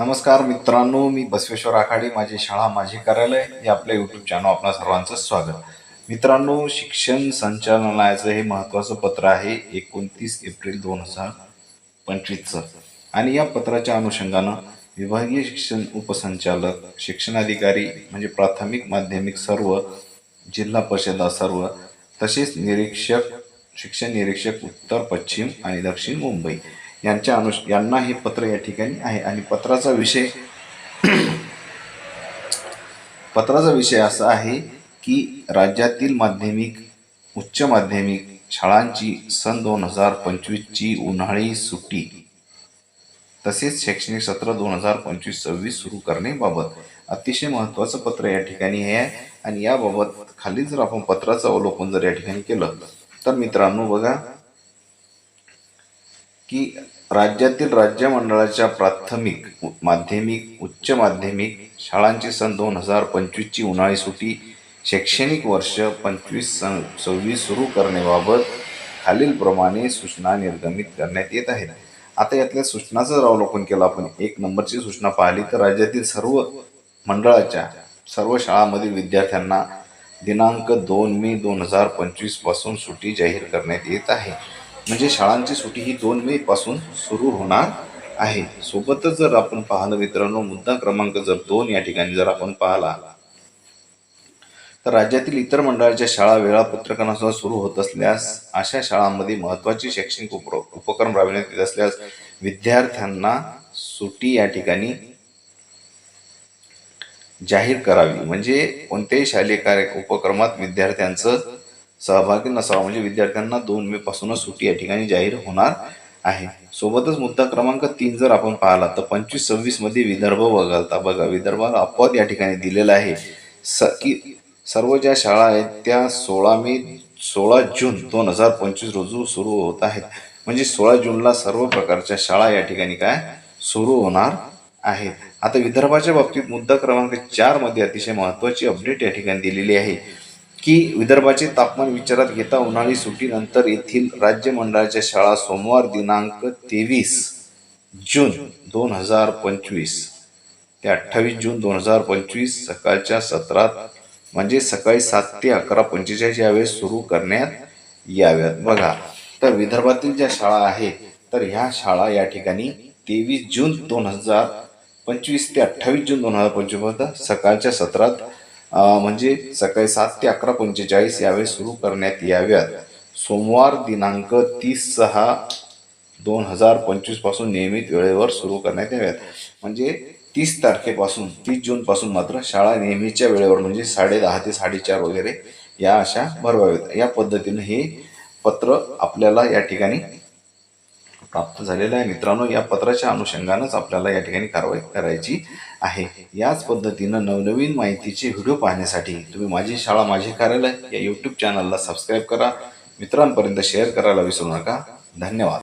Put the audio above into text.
नमस्कार मित्रांनो मी बसवेश्वर आखाडे माझी शाळा माझे कार्यालय हे आपल्या यूट्यूब चॅनल आपणा सर्वांचं स्वागत. मित्रांनो शिक्षण संचालनालयाचं हे महत्त्वाचं पत्र आहे एकोणतीस एप्रिल दोन हजार पंचवीसचं. आणि या पत्राच्या अनुषंगानं विभागीय शिक्षण उपसंचालक शिक्षणाधिकारी म्हणजे प्राथमिक माध्यमिक सर्व जिल्हा परिषदा सर्व तसेच निरीक्षक शिक्षण निरीक्षक उत्तर पश्चिम आणि दक्षिण मुंबई. यांच्या अनुष यांना हे पत्र या ठिकाणी आहे. आणि पत्राचा विषय पत्राचा विषय असा आहे की राज्यातील माध्यमिक उच्च माध्यमिक शाळांची सन दोन हजार पंचवीसची उन्हाळी सुट्टी तसेच शैक्षणिक सत्र दोन हजार पंचवीस सव्वीस सुरू करण्याबाबत अतिशय महत्त्वाचं पत्र या ठिकाणी हे आहे. आणि याबाबत खाली जर आपण पत्राचं अवलोकन जर या ठिकाणी केलं तर मित्रांनो बघा की राज्यातील राज्य मंडळाच्या प्राथमिक माध्यमिक उच्च माध्यमिक शाळांची सन दोन हजार पंचवीसची उन्हाळी सुट्टी शैक्षणिक वर्ष पंचवीस सन सव्वीस सुरू करण्याबाबत खालीलप्रमाणे सूचना निर्गमित करण्यात येत आहेत. आता यातल्या सूचनाचं जर अवलोकन केलं आपण एक नंबरची सूचना पाहिली तर राज्यातील सर्व मंडळाच्या सर्व शाळांमधील विद्यार्थ्यांना दिनांक दोन मे दोन हजार पंचवीसपासून सुट्टी जाहीर करण्यात येत आहे. म्हणजे शाळांची सुटी ही दोन मे पासून सुरू होणार आहे. सोबतच जर आपण पाहिलं मित्रांनो मुद्दा क्रमांक जर दोन या ठिकाणी जर आपण पाहिला तर राज्यातील इतर मंडळाच्या शाळा वेळापत्रकानुसार सुरू होत असल्यास अशा शाळांमध्ये महत्त्वाचे शैक्षणिक उप उपक्रम राबविण्यात येत असल्यास विद्यार्थ्यांना सुटी या ठिकाणी जाहीर करावी. म्हणजे कोणत्याही शालेय कार्य उपक्रमात विद्यार्थ्यांचं सहभागी नसावा म्हणजे विद्यार्थ्यांना दोन मे पासूनच सुट्टी या ठिकाणी जाहीर होणार आहे. सोबतच मुद्दा क्रमांक तीन जर आपण पाहिला तर पंचवीस सव्वीसमध्ये विदर्भ वगळता. बघा विदर्भाला अपवाद या ठिकाणी दिलेला आहे. स की सर्व ज्या शाळा आहेत त्या सोळा मे सोळा जून दोन हजार पंचवीस रोजी सुरू होत आहेत. म्हणजे सोळा जूनला सर्व प्रकारच्या शाळा या ठिकाणी काय? सुरू होणार आहेत. आता विदर्भाच्या बाबतीत मुद्दा क्रमांक चारमध्ये अतिशय महत्वाची अपडेट या ठिकाणी दिलेली आहे. की विदर्भाचे तापमान विचारात घेता उन्हाळी सुट्टीनंतर येथील राज्य मंडळाच्या शाळा सोमवार दिनांक तेवीस जून दोन हजार पंचवीस. ते अठ्ठावीस जून दोन हजार पंचवीस सकाळच्या सत्रात म्हणजे सकाळी सात ते अकरा पंचेचाळीस यावेळेस सुरू करण्यात याव्यात. बघा तर विदर्भातील ज्या शाळा आहेत तर ह्या शाळा या ठिकाणी तेवीस जून दोन हजार पंचवीस ते अठ्ठावीस जून दोन हजार पंचवीस सकाळच्या सत्रात म्हणजे सकाळी सात ते अकरा पंचेचाळीस यावेळेस सुरू करण्यात याव्यात. सोमवार दिनांक तीस सहा दोन हजार पंचवीसपासून नियमित वेळेवर सुरू करण्यात याव्यात. म्हणजे तीस तारखेपासून तीस जून पासून मात्र शाळा नेहमीच्या वेळेवर म्हणजे साडे दहा ते साडेचार वगैरे या अशा भरवाव्यात. या पद्धतीनं हे पत्र आपल्याला या ठिकाणी प्राप्त झालेलं आहे. मित्रांनो या पत्राच्या अनुषंगानंच आपल्याला या ठिकाणी कारवाई करायची आहे. याच पद्धतीनं नवनवीन माहितीचे व्हिडिओ पाहण्यासाठी तुम्ही माझी शाळा माझे कार्यालय या यूट्यूब चॅनलला सबस्क्राईब करा. मित्रांपर्यंत शेअर करायला विसरू नका. धन्यवाद.